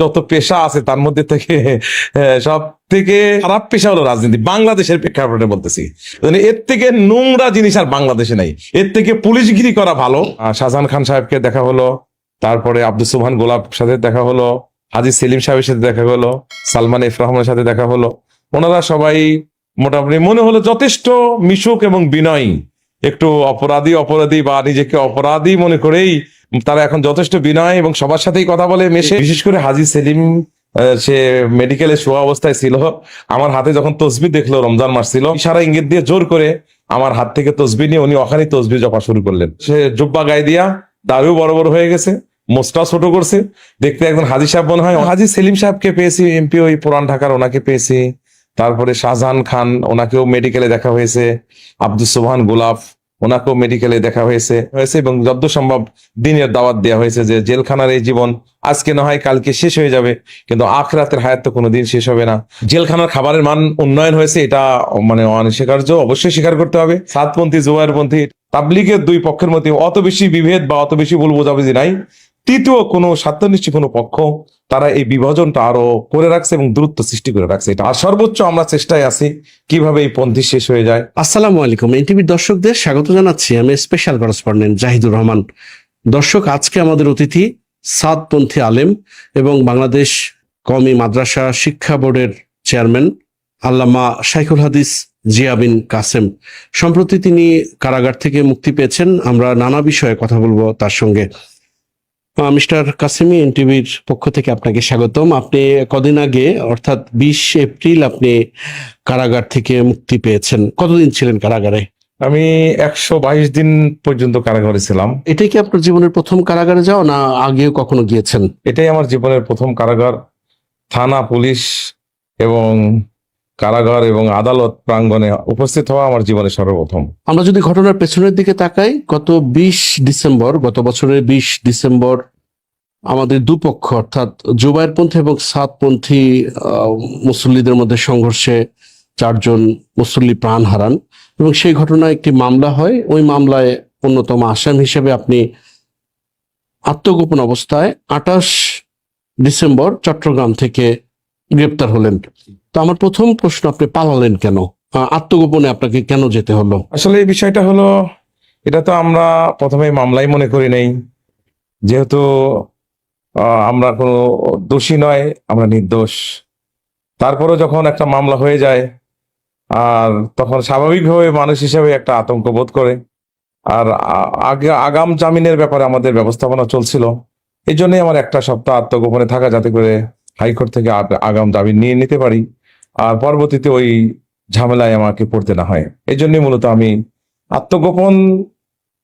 যত পেশা আছে তার মধ্যে থেকে সব থেকে খারাপ পেশা হলো রাজনীতি। বাংলাদেশের প্রেক্ষাপটে বলতেছি। মানে এর থেকে নোংরা জিনিস আর বাংলাদেশে নাই। এর থেকে পুলিশগিরি করা ভালো। শাহজাহান খান সাহেবকে দেখা হলো। তারপরে আব্দুল সুবহান গোলাপ সাথে দেখা হলো। হাজি সেলিম সাহেবের সাথে দেখা হলো। সালমান এফ রহমানের সাথে দেখা হলো। ওনারা সবাই মোটামুটি মনে হলো যথেষ্ট মিশুক এবং বিনয়ী। একটু অপরাধী অপরাধী বা নিজেকে অপরাধী মনে করেই তারা এখন যথেষ্ট বিনয় এবং সবার সাথেই কথা বলে, মেশে। বিশেষ করে হাজি সেলিম সে মেডিকেলে শোয়া অবস্থায় ছিল। আমার হাতে যখন তসবি দেখল, রমজান মাস ছিল সারা ইঙ্গিত দিয়ে জোর করে আমার হাত থেকে তসবি নিয়ে উনি ওখানেই তসবি জপা শুরু করলেন। সে জুব্বা গায়ে দিয়া দাড়িও বড় বড় হয়ে গেছে মোস্টাও ছোট করছে। দেখতে একজন হাজি সাহেব মনে হয়, হাজি সেলিম সাহেবকে পেয়েছি, এমপি ওই পুরান ঢাকার ওনাকে পেয়েছি। তারপরে শাহজাহান খান, ওনাকেও মেডিকেলে দেখা হয়েছে। আব্দুল সোহান গোলাপ, ওনাকেও মেডিকেলে দেখা হয়েছে। হয়েছে এবং যত সম্ভব দিনের দাওয়াত দেওয়া হয়েছে যে জেলখানার এই জীবন আজকে না হয়, কালকে শেষ হয়ে যাবে। কিন্তু আখরাতের হায়াত তো কোনোদিন শেষ হবে না। জেলখানার খাবারের মান উন্নয়ন হয়েছে, এটা মানে অনস্বীকার্য, অবশ্যই স্বীকার করতে হবে। সাতপন্থী জুবাইরপন্থী তাবলিগের দুই পক্ষের মধ্যে অত বেশি বিভেদ বা অত বেশি ভুল বোঝাবুঝি নাই। তৃতীয় কোনো স্বার্থনিষ্ঠী কোনো পক্ষ তারা এই বিভাজনটা আরও করে রাখছে এবং দূরত্ব সৃষ্টি করে রাখছে। এটা আর সর্বোচ্চ আমরা চেষ্টায় আছি কীভাবে এই পন্থী শেষ হয়ে যায়। আসসালামু আলাইকুম। এনটিভির দর্শকদের স্বাগত জানাচ্ছি। আমি স্পেশাল করেসপন্ডেন্ট জাহিদুর রহমান। দর্শক, আজকে আমাদের অতিথি সাদপন্থী আলেম এবং বাংলাদেশ কমি মাদ্রাসা শিক্ষা বোর্ডের চেয়ারম্যান আল্লামা শাইখুল হাদিস জিয়া বিন কাসেম। সম্প্রতি তিনি কারাগার থেকে মুক্তি পেয়েছেন। আমরা নানা বিষয়ে কথা বলব তার সঙ্গে। মিস্টার কাসেমি এনটিভির পক্ষ থেকে আপনাকে স্বাগতম। আপনি কদিন আগে অর্থাৎ বিশ এপ্রিল আপনি কারাগার থেকে মুক্তি পেয়েছেন। কতদিন ছিলেন কারাগারে? আমি একশো বাইশ দিন পর্যন্ত কারাগারে ছিলাম। এটাই কি আপনার জীবনের প্রথম কারাগারে যাও না আগেও কখনো গিয়েছেন? এটাই আমার জীবনের প্রথম কারাগার। থানা পুলিশ এবং কারাগার এবং আদালত প্রাঙ্গনে উপস্থিত হওয়া আমার জীবনে সর্বপ্রথম। আমরা যদি ঘটনার পেছনের দিকে তাকাই, গত বিশ ডিসেম্বর, গত বছরের বিশ ডিসেম্বর আমাদের দুপক্ষ, অর্থাৎ জুবাইরপন্থী এবং সাতপন্থী মুসল্লিদের মধ্যে সংঘর্ষে চারজন মুসল্লি প্রাণ হারান এবং সেই ঘটনায় একটি মামলা হয়। ওই মামলায় অন্যতম আসামি হিসেবে আপনি আত্মগোপন অবস্থায় আঠাশ ডিসেম্বর চট্টগ্রাম থেকে গ্রেপ্তার হলেন। তো আমার প্রথম প্রশ্ন, আপনি পালালেন কেন? আত্মগোপনে আপনাকে কেন যেতে হলো? আসলে এই বিষয়টা হলো, এটা তো আমরা প্রথমে মামলাই মনে করি নেই। যেহেতু আমরা কোনো দোষী নয়, আমরা নির্দোষ। তারপরেও যখন একটা মামলা হয়ে যায়, আর তখন স্বাভাবিকভাবে মানুষ হিসেবে একটা আতঙ্ক বোধ করে। আর আগে আগাম জামিনের ব্যাপারে আমাদের ব্যবস্থাপনা চলছিল। এই জন্যই আমার একটা সপ্তাহ আত্মগোপনে থাকা যাতে করে হাইকোর্ট থেকে আগাম জামিন নিয়ে নিতে পারি। আর পরবর্তীতে ওই ঝামেলায় আমাকে পড়তে না হয়। এই জন্যই মূলত আমি আত্মগোপন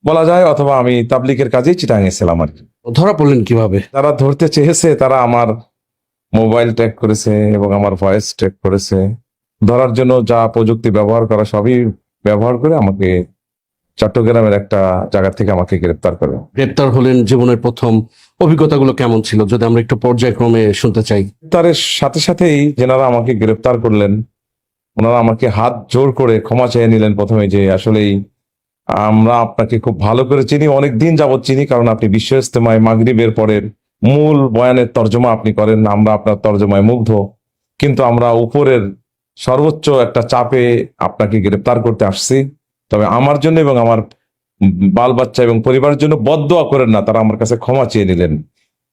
বলা যায় অথবা আমি তাবলিকের কাজেই চিটাং এসেছিলাম আর কি। ধরা পড়লেন কীভাবে? তারা ধরতে চেয়েছে তারা আমার মোবাইল ট্র্যাক করেছে এবং আমার ভয়েস ট্র্যাক করেছে। ধরার জন্য যা প্রযুক্তি ব্যবহার করা সবই ব্যবহার করে আমাকে চট্টগ্রামের একটা জায়গা থেকে আমাকে গ্রেপ্তার করে গ্রেপ্তার হলেন জীবনের প্রথম অভিজ্ঞতাগুলো কেমন ছিল? যদি আমরা একটু পর্যায়ক্রমে শুনতে চাই। গ্রেপ্তারের সাথে সাথেই যেনারা আমাকে গ্রেপ্তার করলেন ওনারা আমাকে হাত জোর করে ক্ষমা চেয়ে নিলেন প্রথমে যে আসলেই আমরা আপনাকে খুব ভালো করে চিনি অনেক দিন যাবৎ চিনি কারণ আপনি বিশ্ব ইস্তেমায় মাগরিবের পরের মূল বয়ানের তর্জমা আপনি করেন আমরা আপনার তর্জমায় মুগ্ধ। কিন্তু আমরা উপরের সর্বোচ্চ একটা চাপে আপনাকে গ্রেপ্তার করতে আসছি। তবে আমার জন্য এবং আমার বাল বাচ্চা এবং পরিবারের জন্য বদদোয়া করেন না, তারা আমার কাছে ক্ষমা চেয়ে নিলেন।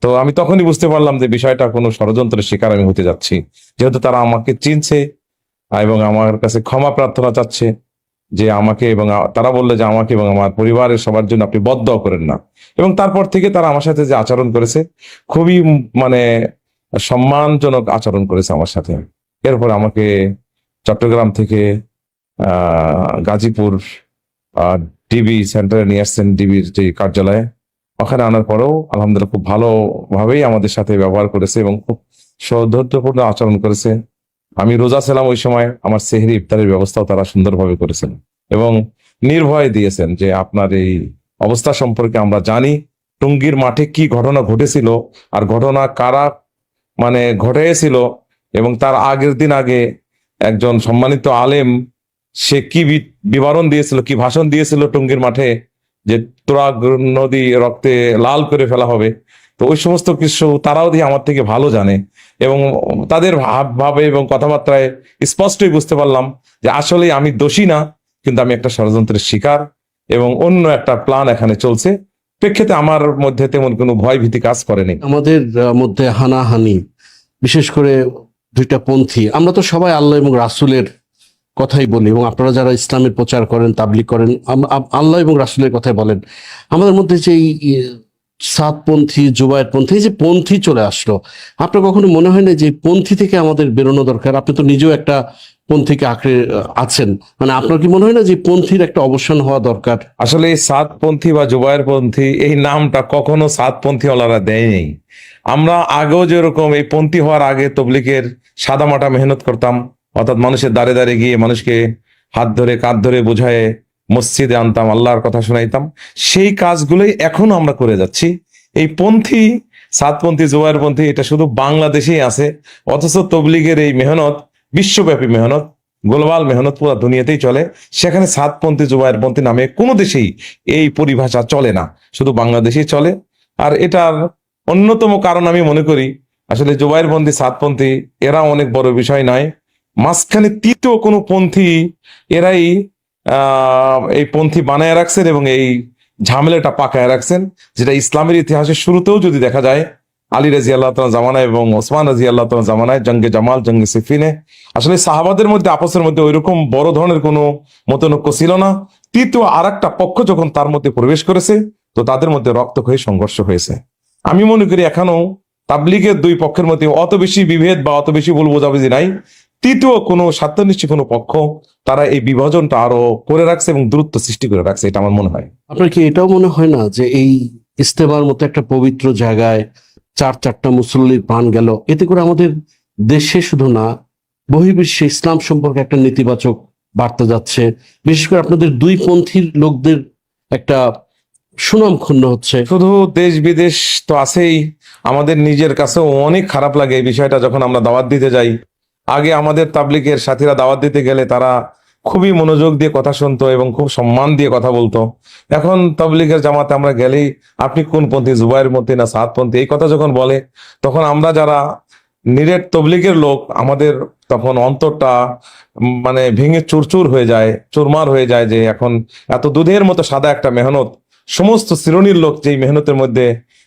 তো আমি তখনই বুঝতে পারলাম যে বিষয়টা কোনো ষড়যন্ত্রের শিকার আমি হতে যাচ্ছি। যেহেতু তারা আমাকে চিনছে এবং আমার কাছে ক্ষমা প্রার্থনা চাচ্ছে যে আমাকে এবং তারা বললে যে আমাকে এবং আমার পরিবারের সবার জন্য আপনি বদ্ধ করেন না। এবং তারপর থেকে তারা আমার সাথে যে আচরণ করেছে, খুবই মানে সম্মানজনক আচরণ করেছে আমার সাথে। এরপর আমাকে চট্টগ্রাম থেকে গাজীপুর ডিবি সেন্টারে নিয়ে আসছেন ডিবির যে কার্যালয়ে। ওখানে আনার পরেও আলহামদুলিল্লাহ খুব ভালোভাবেই আমাদের সাথে ব্যবহার করেছে এবং খুব সৌধর্যপূর্ণ আচরণ করেছে। আমি রোজা ছিলাম ওই সময় আমার সেহরি ইফতারের ব্যবস্থাও তারা সুন্দরভাবে করেছেন এবং নির্ভয় দিয়েছেন যে আপনার এই অবস্থা সম্পর্কে আমরা জানি, টুঙ্গির মাঠে কি ঘটনা ঘটেছিল আর ঘটনা কারা মানে ঘটেছিল এবং তার আগের দিন আগে একজন সম্মানিত আলেম সে কি বিবরণ দিয়েছিল, কি ভাষণ দিয়েছিল টুঙ্গির মাঠে যে তোরা নদী রক্তে লাল করে ফেলা হবে? তো ওই সমস্ত কিছু তারাও দিয়ে আমার থেকে ভালো জানে এবং তাদের ভাব ভাবে এবং কথাবার্তায় স্পষ্টই বুঝতে পারলাম যে আসলে আমি দোষী না, কিন্তু আমি একটা ষড়যন্ত্রের শিকার এবং অন্য একটা প্ল্যান এখানে চলছে। প্রেক্ষিতে আমার মধ্যে তেমন কোনো ভয় ভীতি কাজ করেনি। আমাদের মধ্যে হানাহানি, বিশেষ করে দুইটা পন্থী। আমরা তো সবাই আল্লাহ এবং রাসূলের কথাই বলি এবং আপনারা যারা ইসলামের প্রচার করেন, তাবলিগ করেন আল্লাহ এবং রাসূলের কথাই বলেন, আমাদের মধ্যে যে সাতপন্থী জুবায়েরপন্থী যে পন্থী চলে আসলো, আপনার কখনো মনে হয় না যে পন্থী থেকে আমাদের বেরোনো দরকার? আপনি তো নিজেও একটা পন্থীকে আঁকড়ে আছেন। মানে আপনার কি মনে হয় না যে পন্থীর একটা অবসান হওয়া দরকার? আসলে এই সাতপন্থী বা জুবায়েরপন্থী এই নামটা কখনো সাতপন্থীওয়ালারা দেয়নি। আমরা আগেও যেরকম এই পন্থী হওয়ার আগে তবলিকের সাদামাটা মেহনত করতাম অর্থাৎ মানুষের দাঁড়ে দাঁড়ে গিয়ে মানুষকে হাত ধরে, কাঁধ ধরে বোঝায় মসজিদে আনতাম, আল্লাহর কথা শোনাইতাম। সেই কাজগুলোই এখনও আমরা করে যাচ্ছি। এই পন্থী, সাতপন্থী জুবায়েরপন্থী এটা শুধু বাংলাদেশেই আছে, অথচ তবলিগের এই মেহনত, বিশ্বব্যাপী মেহনত, গ্লোবাল মেহনত পুরো দুনিয়াতেই চলে। সেখানে সাতপন্থী জুবায়েরপন্থী নামে কোনো দেশেই এই পরিভাষা চলে না। শুধু বাংলাদেশেই চলে। আর এটার অন্যতম কারণ আমি মনে করি, আসলে জুবায়েরপন্থী সাতপন্থী, এরা অনেক বড় বিষয় নয়। মাঝখানে তৃতীয় কোনো পন্থী এরাই এই পন্থী বানায় রাখছেন এবং এই ঝামেলাটা পাকায় রাখছেন, যেটা ইসলামের ইতিহাসের শুরুতেও যদি দেখা যায়, আলী রাজি আল্লাহ তালা জামানায় এবং ওসমান রাজি আল্লাহ তালা জামানায়, জঙ্গে জামাল, জঙ্গে সিফিনে, আসলে সাহাবাদের মধ্যে, আপসের মধ্যে ওইরকম বড় ধরনের কোনো মতনৈক্য ছিল না। তৃতীয় আর পক্ষ যখন তার মধ্যে প্রবেশ করেছে, তো তাদের মধ্যে রক্ত রক্তক্ষয়ী সংঘর্ষ হয়েছে। আমি মনে করি এখনও তাবলিগের দুই পক্ষের মধ্যে অত বেশি বিভেদ বা অত বেশি ভুল বোঝাবুঝি নাই। তৃতীয় কোনো স্বার্থনিষ্ঠ কোনো পক্ষ তারা এই বিভাজনটা আরও করে রাখছে এবং দূরত্ব সৃষ্টি করে রাখছে এটা আমার মনে হয়। আপনার কি এটাও মনে হয় না যে এই ইস্তেমার মতো একটা পবিত্র জায়গায় চার চারটা মুসল্লির প্রাণ গেল? এতে করে আমাদের দেশে শুধু না বহির্বিশ্বে ইসলাম সম্পর্কে একটা নেতিবাচক বার্তা যাচ্ছে। বিশেষ করে আপনাদের দুই পন্থীর লোকদের একটা সুনাম ক্ষুণ্ণ হচ্ছে। শুধু দেশ বিদেশ তো আছেই আমাদের নিজের কাছেও অনেক খারাপ লাগে এই বিষয়টা যখন আমরা দাওয়াত দিতে যাই। আগে আমাদের তাবলিকের সাথীরা দাওয়াত দিতে গেলে তারা খুবই মনোযোগ দিয়ে কথা শুনতো এবং খুব সম্মান দিয়ে কথা বলতো। এখন তাবলিগের জামাতে আমরা গেলেই, আপনি কোন পন্থী জুবাইয়ের মধ্যে না সাতপন্থী এই কথা যখন বলে, তখন আমরা যারা নিরেট তবলিগের লোক, আমাদের তখন অন্তরটা মানে ভেঙে চুরচুর হয়ে যায়, চুরমার হয়ে যায় যে এখন এত দুধের মতো সাদা একটা মেহনত। সমস্ত শ্রেণির লোক যেই মেহনতের মধ্যে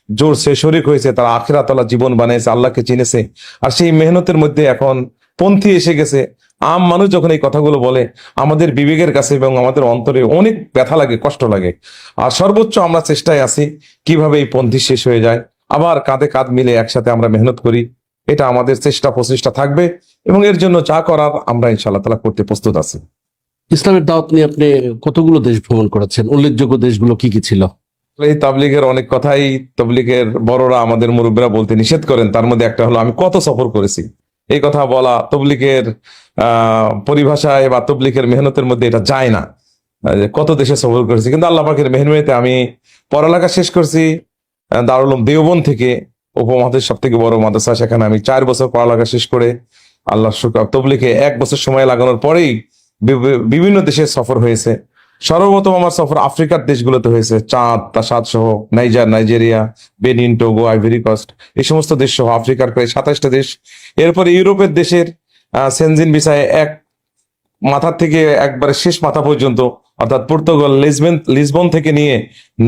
জোর সে শরিক হয়েছে, তারা আখিরাতলা জীবন বানিয়েছে আল্লাহকে চিনেছে। আর সেই মেহনতের মধ্যে এখন পন্থী এসে গেছে। আম মানুষ যখন এই কথাগুলো বলে আমাদের বিবেকের কাছে এবং আমাদের অন্তরে অনেক ব্যথা লাগে কষ্ট লাগে। আর সর্বোচ্চ আমরা চেষ্টায় আছি কীভাবে এই পন্থী শেষ হয়ে যায়। আবার কাঁধে কাঁধ মিলে একসাথে আমরা মেহনত করি। এটা আমাদের চেষ্টা প্রচেষ্টা থাকবে এবং এর জন্য যা করার আমরা ইনশাআল্লাহ তালা করতে প্রস্তুত আছি। ইসলামের দাওয়াত নিয়ে আপনি কতগুলো দেশ ভ্রমণ করেছেন? উল্লেখযোগ্য দেশগুলো কি কি ছিল? এই তাবলিগের অনেক কথাই তাবলিগের বড়রা আমাদের মুরব্বীরা বলতে নিষেধ করেন। তার মধ্যে একটা হলো আমি কত সফর করেছি। এই কথা বলা তবলিকের পরিভাষায় বা তবলিকের মেহনতের মধ্যে এটা যায় না। কত দেশে সফর করেছি, কিন্তু আল্লাহ পাকের মেহনতে আমি পড়ালেখা শেষ করছি দারুলম দেওবন থেকে উপমহাদেশ সব থেকে বড় মাদ্রাসা, সেখানে আমি চার বছর পড়ালেখা শেষ করে আল্লাহ শুক্র। তবলিকে এক বছর সময় লাগানোর পরেই বিভিন্ন দেশে সফর হয়েছে। সর্বপ্রথম আমার সফর আফ্রিকার দেশগুলোতে হয়েছে। চাঁদ তাসাদ সহ Niger, Nigeria, Benin, Togo, Ivory Coast. এই সমস্ত দেশ সহ আফ্রিকার প্রায় সাতাশটা দেশ। এরপরে ইউরোপের দেশের সেনজিন বিষয়ে এক মাথা থেকে একবারে শেষ মাথা পর্যন্ত, অর্থাৎ পর্তুগাল, লিসবেন, লিসবন থেকে নিয়ে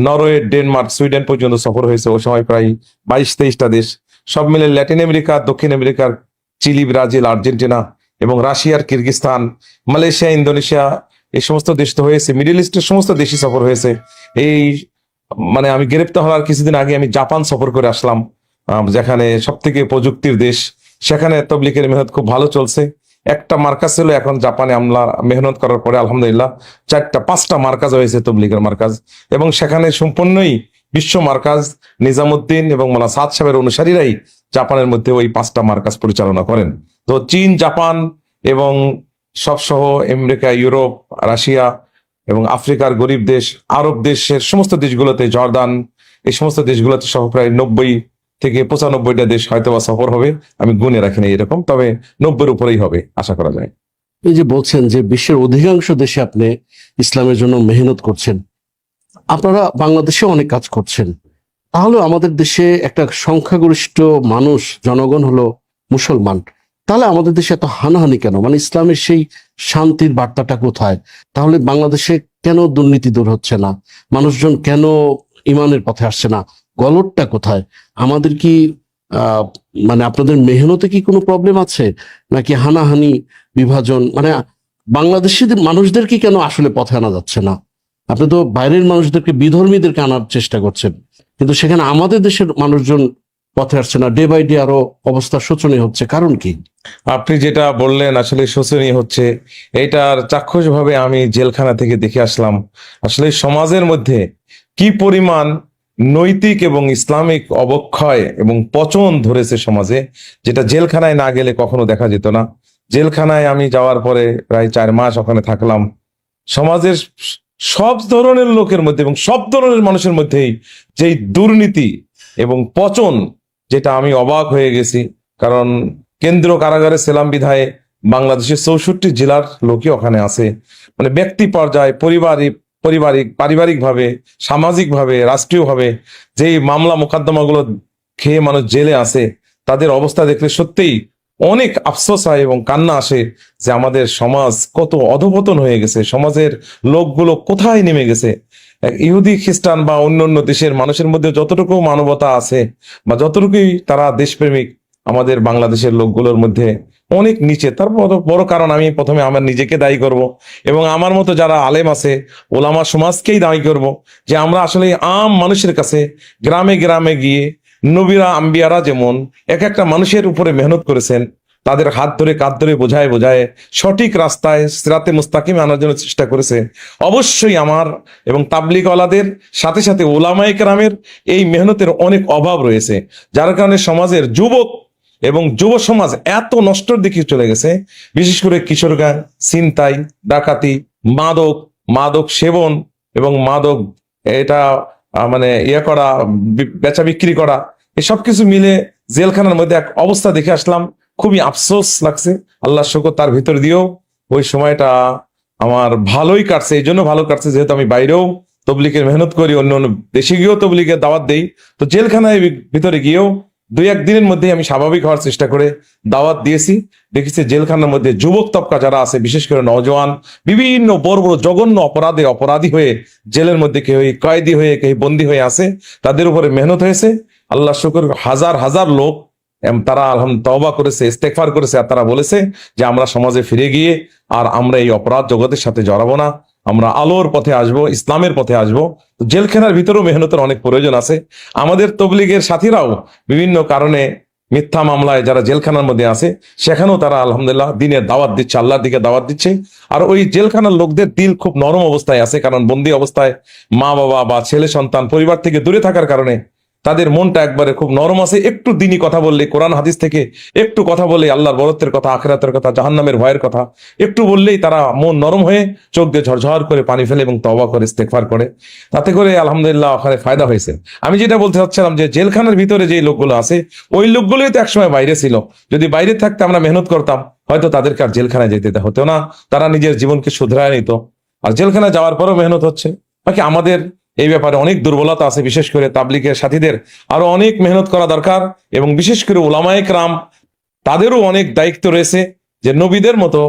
নরওয়ে, ডেনমার্ক, সুইডেন পর্যন্ত সফর হয়েছে। ওই সময় প্রায় বাইশ, তেইশটা দেশ। সব মিলে ল্যাটিন আমেরিকা, দক্ষিণ আমেরিকার চিলি, ব্রাজিল, আর্জেন্টিনা এবং রাশিয়ার কিরগিস্তান, মালয়েশিয়া, ইন্দোনেশিয়া এই সমস্ত দেশ তো হয়েছে মিডল ইস্টের সমস্ত দেশই সফর হয়েছে। এই মানে আমি গ্রেপ্তার হওয়ার কিছুদিন আগে আমি জাপান সফর করে আসলাম যেখানে সব থেকে প্রযুক্তির দেশ। সেখানে তবলিকের মেহনত খুব ভালো চলছে। একটা মার্কাজ ছিল, এখন জাপানে আমরা মেহনত করার পরে আলহামদুলিল্লাহ চারটা, পাঁচটা মার্কাজ হয়েছে তবলিগের মার্কাজ। এবং সেখানে সম্পূর্ণই বিশ্ব মার্কাজ, নিজামুদ্দিন এবং মোলা সাদ সাহেবের অনুসারীরাই জাপানের মধ্যে ওই পাঁচটা মার্কাজ পরিচালনা করেন। তো চীন, জাপান এবং সবসহ আমেরিকা, ইউরোপ, রাশিয়া এবং আফ্রিকার গরিব দেশ, আরব দেশের সমস্ত দেশগুলোতে জর্দান, এই সমস্ত দেশগুলোতে সহ প্রায় নব্বই থেকে পঁচানব্বইটা দেশ হয়তো বা সফর হবে। আমি গুনে রাখিনি এরকম, তবে নব্বইয়ের উপরেই হবে, আশা করা যায়। এই যে বলছেন যে বিশ্বের অধিকাংশ দেশে আপনি ইসলামের জন্য মেহনত করছেন, আপনারা বাংলাদেশে অনেক কাজ করছেন। তাহলে আমাদের দেশে একটা সংখ্যাগরিষ্ঠ মানুষ, জনগণ হলো মুসলমান। তাহলে আমাদের দেশে এত হানাহানি কেন? মানে ইসলামের সেই শান্তির বার্তাটা কোথায়? তাহলে বাংলাদেশে কেন দুর্নীতি দূর হচ্ছে না? মানুষজন কেন ইমানের পথে আসছে না? গলতটা কোথায়? আমাদের কি মানে আপনাদের মেহনতে কি কোনো প্রবলেম আছে? নাকি হানাহানি, বিভাজন? মানে বাংলাদেশিদের, মানুষদেরকে কেন আসলে পথে আনা যাচ্ছে না? আপনি তো বাইরের মানুষদেরকে, বিধর্মীদেরকে আনার চেষ্টা করছেন। কিন্তু সেখানে আমাদের দেশের মানুষজন পথে আসছে না। ডে বাই ডে আরও অবস্থা শোচনীয় হচ্ছে। কারণ কি? আপনি যেটা বললেন, আসলে শোচনীয় হচ্ছে। এইটার চাক্ষুষ ভাবে আমি জেলখানা থেকে দেখে আসলাম, আসলে সমাজের মধ্যে কি পরিমাণ নৈতিক এবং ইসলামিক অবক্ষয় এবং পচন ধরেছে সমাজে, যেটা জেলখানায় না গেলে কখনো দেখা যেত না। জেলখানায় আমি যাওয়ার পরে প্রায় চার মাস ওখানে থাকলাম। সমাজের সব ধরনের লোকের মধ্যে এবং সব ধরনের মানুষের মধ্যেই যেই দুর্নীতি এবং পচন যেটা আমি অবাক হয়ে গেছি। কারণ কেন্দ্র কারাগারে সেলাম বিধায় বাংলাদেশের চৌষট্টি জেলার লোকই ওখানে আছে। মানে ব্যক্তি পর্যায়ে পরিবারিক পারিবারিক, পারিবারিকভাবে, সামাজিকভাবে, রাষ্ট্রীয়ভাবে যেই মামলা মোকদ্দমাগুলো খেয়ে মানুষ জেলে আছে, তাদের অবস্থা দেখলে সত্যিই অনেক আফসোস হয় এবং কান্না আসে যে আমাদের সমাজ কত অধপতন হয়ে গেছে। সমাজের লোকগুলো কোথায় নেমে গেছে? ইহুদি খ্রিস্টান বা অন্য অন্য দেশের মানুষের মধ্যে যতটুকু মানবতা আছে বা যতটুকুই তারা দেশপ্রেমিক আমাদের বাংলাদেশের লোকগুলোর মধ্যে অনেক নিচে, তার বড় কারণ আমি প্রথমে আমার নিজেকে দায়ী করব এবং আমার মতো যারা আলেম আছে, ওলামা সমাজকেই দায়ী করব যে আমরা আসলে আম মানুষের কাছে গ্রামে গ্রামে গিয়ে নবীরা, আম্বিয়ারা যেমন এক একটা মানুষের উপরে মেহনত করেছেন তাদের হাত ধরে, কাঁধ ধরে বোঝায় বোঝায়, সঠিক রাস্তায় সিরাতে মুস্তাকিম আনার জন্য চেষ্টা করেছে। অবশ্যই আমার এবং তাবলিগওয়ালাদের, সাথে সাথে ওলামায়ে কেরামের এই মেহনতের অনেক অভাব রয়েছে, যার কারণে সমাজের যুবক এবং যুব সমাজ এত নষ্টর দিকে চলে গেছে। বিশেষ করে কিশোর গান ছিনতাই, ডাকাতি, মাদক মাদক সেবন এবং মাদক এটা মানে ইয়ে করা বেচা বিক্রি করা, এসব কিছু মিলে জেলখানার মধ্যে এক অবস্থা দেখে আসলাম। খুবই আফসোস লাগছে। আল্লাহ শকর তার ভিতর দিয়েও ওই সময়টা আমার ভালোই কাটছে। এই জন্য ভালো কাটছে, যেহেতু আমি বাইরেও তবলিকের মেহনত করি, অন্য অন্য দেশে গিয়েও তবলিকের দাওয়াত দেই। তো জেলখানায় ভিতরে গিয়েও দুই এক দিনের মধ্যে আমি স্বাভাবিক হওয়ার চেষ্টা করে দাওয়াত দিয়েছি। দেখেছি জেলখানার মধ্যে যুবক তবকা যারা আছে, বিশেষ করে নওজওয়ান বিভিন্ন বড় বড় জঘন্য অপরাধে অপরাধী হয়ে জেলের মধ্যে কেউ কয়েদি হয়ে কেউ বন্দী হয়ে আছে, তাদের উপরে মেহনত হয়েছে। আল্লাহ শুকর হাজার হাজার লোক তারা আলহাম তওবা করেছে ইস্তেকফার করেছে, আর তারা বলেছে যে আমরা সমাজে ফিরে গিয়ে আর আমরা এই অপরাধ জগতের সাথে জড়াবো না। আমরা আলোর পথে আসব, ইসলামের পথে আসব। জেলখানার ভিতরেও মেহনতের অনেক প্রয়োজন আছে। আমাদের তবলিগের সাথীরাও বিভিন্ন কারণে মিথ্যা মামলায় যারা জেলখানার মধ্যে আছে, সেখানেও তারা আলহামদুলিল্লাহ দিনের দাওয়াত দিচ্ছে, আল্লাহর দিকে দাওয়াত দিচ্ছে। আর ওই জেলখানার লোকদের দিল খুব নরম অবস্থায় আছে, কারণ বন্দি অবস্থায় মা বাবা বা ছেলে সন্তান পরিবার থেকে দূরে থাকার কারণে তাদের মনটা একবারে খুব নরম আছে। একটু দিনই কথা বললে, কোরআন হাদিস থেকে একটু কথা বলে আল্লাহর বরত্বের কথা, আখেরাতের কথা, জাহান্নামের ভয়ের কথা, একটু বললেই তারা মন নরম হয়ে চোখ দিয়ে ঝরঝর করে পানি ফেলে এবং তবা করে ইস্তেকফার করে। তাতে করে আলহামদুলিল্লাহ ওখানে ফায়দা হয়েছে। আমি যেটা বলতে চাচ্ছিলাম যে জেলখানার ভিতরে যে লোকগুলো আছে, ওই লোকগুলোই তো একসময় বাইরে ছিল। যদি বাইরে থাকতে আমরা মেহনত করতাম, হয়তো তাদেরকে আর জেলখানায় যেতে হতো না। তারা নিজের জীবনকে শুধরায় নিত। আর জেলখানায় যাওয়ার পরও মেহনত হচ্ছে। বাকি আমাদের এই ব্যাপারে অনেক দুর্বলতা আছে, বিশেষ করে তাবলিকের সাথীদের। আরও অনেক মেহনত করা দরকার এবং বিশেষ করে ওলামায়ে রাম তাদেরও অনেক দায়িত্ব রয়েছে যে নবীদের মতো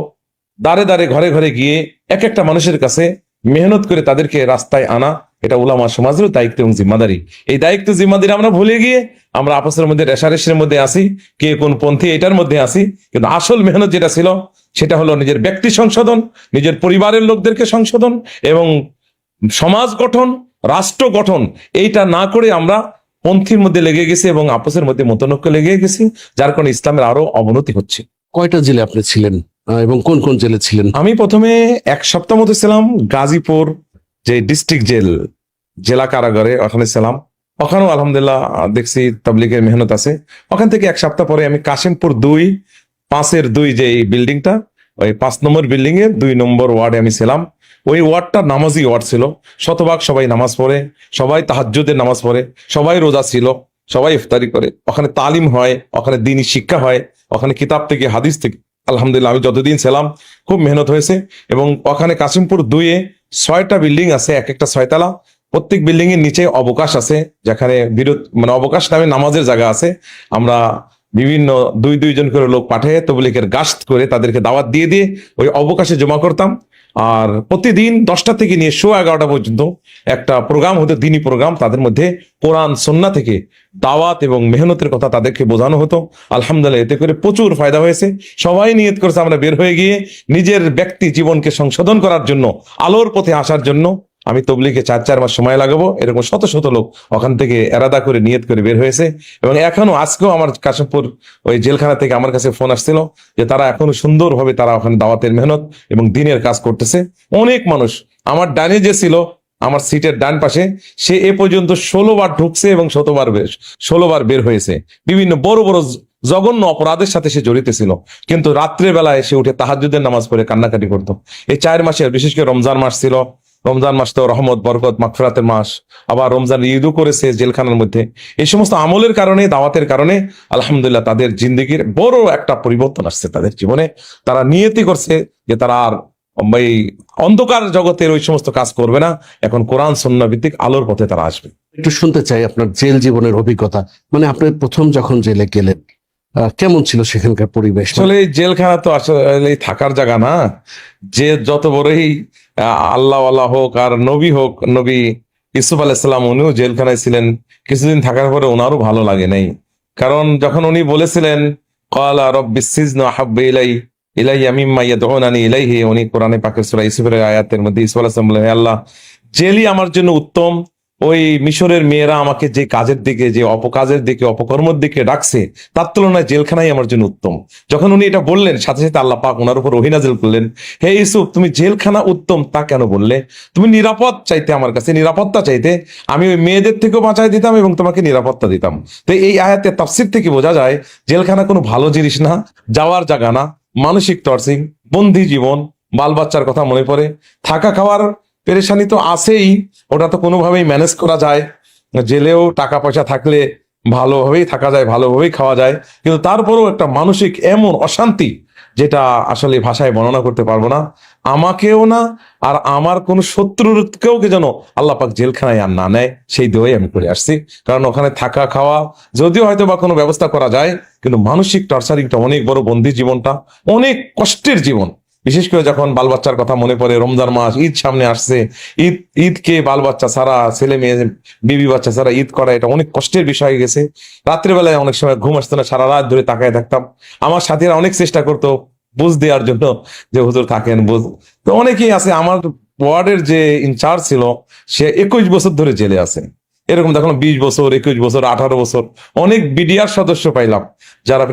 দাঁড়ে দাঁড়ে ঘরে ঘরে গিয়ে এক একটা মানুষের কাছে মেহনত করে তাদেরকে রাস্তায় আনা, এটা ওলামা সমাজেরও দায়িত্ব এবং জিম্মাদারি। এই দায়িত্ব জিম্মাদারি আমরা ভুলে গিয়ে আমরা আপসের মধ্যে, রেশারেশের মধ্যে আসি কে কোন পন্থী এটার মধ্যে আসি কিন্তু আসল মেহনত যেটা ছিল, সেটা হলো নিজের ব্যক্তি সংশোধন, নিজের পরিবারের লোকদেরকে সংশোধন এবং সমাজ গঠন রাষ্ট্র গঠন এইটা না করে আমরা পন্থীর মধ্যে লেগে গেছি এবং আপসের মধ্যে মতনৈক্য লেগে গেছি যার কারণে ইসলামের আরও অবনতি হচ্ছে। কয়টা জেলে আপনি ছিলেন এবং কোন কোন জেলে ছিলেন? আমি প্রথমে এক সপ্তাহ মতো ছিলাম গাজীপুর যে ডিস্ট্রিক্ট জেল জেলা কারাগারে ওখানে ছিলাম। ওখানেও আলহামদুলিল্লাহ দেখছি তাবলিগের মেহনত আছে। ওখান থেকে এক সপ্তাহ পরে আমি কাশিমপুর দুই পাঁচের দুই যে বিল্ডিংটা ওই পাঁচ নম্বর বিল্ডিং এর দুই নম্বর ওয়ার্ডে আমি ছিলাম। ওই ওয়ার্ডটা নামাজি ওয়ার্ড ছিল। শতভাগ সবাই নামাজ পড়ে, সবাই তাহাজ্জুদের নামাজ পড়ে, সবাই রোজা ছিল, সবাই ইফতারি করে। ওখানে তালিম হয়, ওখানে দিনই শিক্ষা হয়, ওখানে কিতাব থেকে, হাদিস থেকে। আলহামদুলিল্লাহ, আমি যতদিন ছিলাম, খুব মেহনত হয়েছে। এবং ওখানে কাশিমপুর দুইয়ে ছয়টা বিল্ডিং আছে, এক একটা ছয়তলা। প্রত্যেক বিল্ডিং এর নিচে অবকাশ আছে, যেখানে বিরোধ মানে অবকাশ নামে নামাজের জায়গা আছে। আমরা বিভিন্ন দুই দুইজন করে লোক পাঠিয়ে তবলিকের গাস্ত করে তাদেরকে দাওয়াত দিয়ে দিয়ে ওই অবকাশে জমা করতাম। আর প্রতিদিন দশটা থেকে নিয়ে শো এগারোটা পর্যন্ত একটা প্রোগ্রাম হতো, দিনই প্রোগ্রাম। তাদের মধ্যে কোরআন সন্না থেকে দাওয়াত এবং মেহনতের কথা তাদেরকে বোঝানো হতো। আলহামদুলিল্লাহ, এতে করে প্রচুর ফায়দা হয়েছে। সবাই নিয়ত করেছে আমরা বের হয়ে গিয়ে নিজের ব্যক্তি জীবনকে সংশোধন করার জন্য, আলোর পথে আসার জন্য। আমি তবলিকে চার চার মাস সময় লাগাবো, এরকম শত শত লোক ওখান থেকে এরাদা করে নিয়ত করে বের হয়েছে। এবং এখনও আজকেও আমার কাশিমপুর ওই জেলখানা থেকে আমার কাছে ফোন আসছিল যে তারা এখনও সুন্দরভাবে তারা ওখানে দাওয়াতের মেহনত এবং দিনের কাজ করতেছে। অনেক মানুষ, আমার ডানে যে ছিল, আমার সিটের ডান পাশে, সে এ পর্যন্ত ষোলো বার ঢুকছে এবং শতবার বের ষোলো বার হয়েছে। বিভিন্ন বড় বড় জঘন্য অপরাধের সাথে সে জড়িত ছিল। কিন্তু রাত্রে বেলায় সে উঠে তাহাজুদের নামাজ পড়ে কান্নাকাটি করতো। এই চার মাসে বিশেষ করে রমজান মাস ছিল রমজান মাস তো রহমত, বরকত, মাগফিরাতের মাস, আবার রমজান ঈদও করেছে জেলখানার মধ্যে। এই সমস্ত আমলের কারণে, দাওয়াতের কারণে, আলহামদুলিল্লাহ তাদের জিন্দগির বড় একটা পরিবর্তন আসছে তাদের জীবনে। তারা নিয়তি করছে যে তারা আর এই অন্ধকার জগতের ওই সমস্ত কাজ করবে না। এখন কোরআন সন্না ভিত্তিক আলোর পথে তারা আসবে। একটু শুনতে চাই আপনার জেল জীবনের অভিজ্ঞতা। মানে আপনি প্রথম যখন জেলে গেলেন কেমন ছিল সেখানকার পরিবেশ? আসলে জেলখানা তো আসলে থাকার জায়গা না। যে যত বড়ই আল্লাহ আল্লাহ হোক আর নবী হোক, নবী ইসুফ আলাইসাল্লাম উনিও জেলখানায় ছিলেন। কিছুদিন থাকার পরে ওনারও ভালো লাগে নাই। কারণ যখন উনি বলেছিলেন কলা রব্বিস সিজনু আহাব্বু ইলাই ইলাই আমিম্মা ইয়াদউনানি ইলাইহি, উনি কোরআনে পাকের সূরা ইউসুফের আয়াতের মধ্যে ইসুফ আলাইহিস সালাম আল্লাহ, জেলই আমার জন্য উত্তম ওই মিশরের মেয়েরা আমাকে যে কাজের দিকে, যে অপকাজের দিকে, অপকর্মের দিকে ডাকছে, তার তুলনায় জেলখানাই আমার জন্য উত্তম। যখন উনি এটা বললেন, সাথে সাথে আল্লাহ পাক ওনার উপর ওহিনাজেল করলেন, হে ইসুফ তুমি জেলখানা উত্তম, তা কেন বললে? তুমি নিরাপদ চাইতে আমার কাছে, নিরাপত্তা চাইতে আমি ওই মেয়েদের থেকেও বাঁচাই দিতাম এবং তোমাকে নিরাপত্তা দিতাম। তো এই আয়াতে তাফসির থেকে বোঝা যায়, জেলখানা কোনো ভালো জিনিস না, যাওয়ার জায়গা না, মানসিক টর্চিং বন্দি জীবন, বাল বাচ্চার কথা মনে পড়ে, থাকা খাওয়ার পেরেশানি তো আছেই, ওটা তো কোনোভাবেই ম্যানেজ করা যায়। জেলেও টাকা পয়সা থাকলে ভালোভাবেই থাকা যায়, ভালোভাবেই খাওয়া যায়। কিন্তু তারপরেও একটা মানসিক এমন অশান্তি, যেটা আসলে ভাষায় বর্ণনা করতে পারব না। আমাকেও না, আর আমার কোন শত্রুকেও যেন আল্লাহ পাক জেলখানায় আর না নেয়, সেই দোয়াই আমি করে আসছি। কারণ ওখানে থাকা খাওয়া, যদিও হয়তো বা কোনো ব্যবস্থা করা যায়, কিন্তু মানসিক টর্চারিংটা অনেক বড় বন্দি জীবনটা, অনেক কষ্টের জীবন। বিশেষ করে যখন বাল বাচ্চার কথা মনে পড়ে, রমজান মাস, ঈদ সামনে আসছে, ঈদ, ঈদকে বাল বাচ্চা ছাড়া, ছেলে মেয়ে, বিবি বাচ্চা ছাড়া ঈদ করা এটা অনেক কষ্টের বিষয় গেছে। রাত্রেবেলায় অনেক সময় ঘুম আসতো না, সারা রাত ধরে তাকায় থাকতাম। আমার সাথীরা অনেক চেষ্টা করতো বুঝ দেওয়ার জন্য যে, হুজুর থাকেন, বুঝ। তো অনেকেই আছে, আমার ওয়ার্ডের যে ইনচার্জ ছিল, সে একুশ বছর ধরে জেলে আছে। এরকম দেখো বিশ বছর, একুশ বছর, আঠারো বছর, অনেক বিডিআর সদস্য পাইলাম, যারা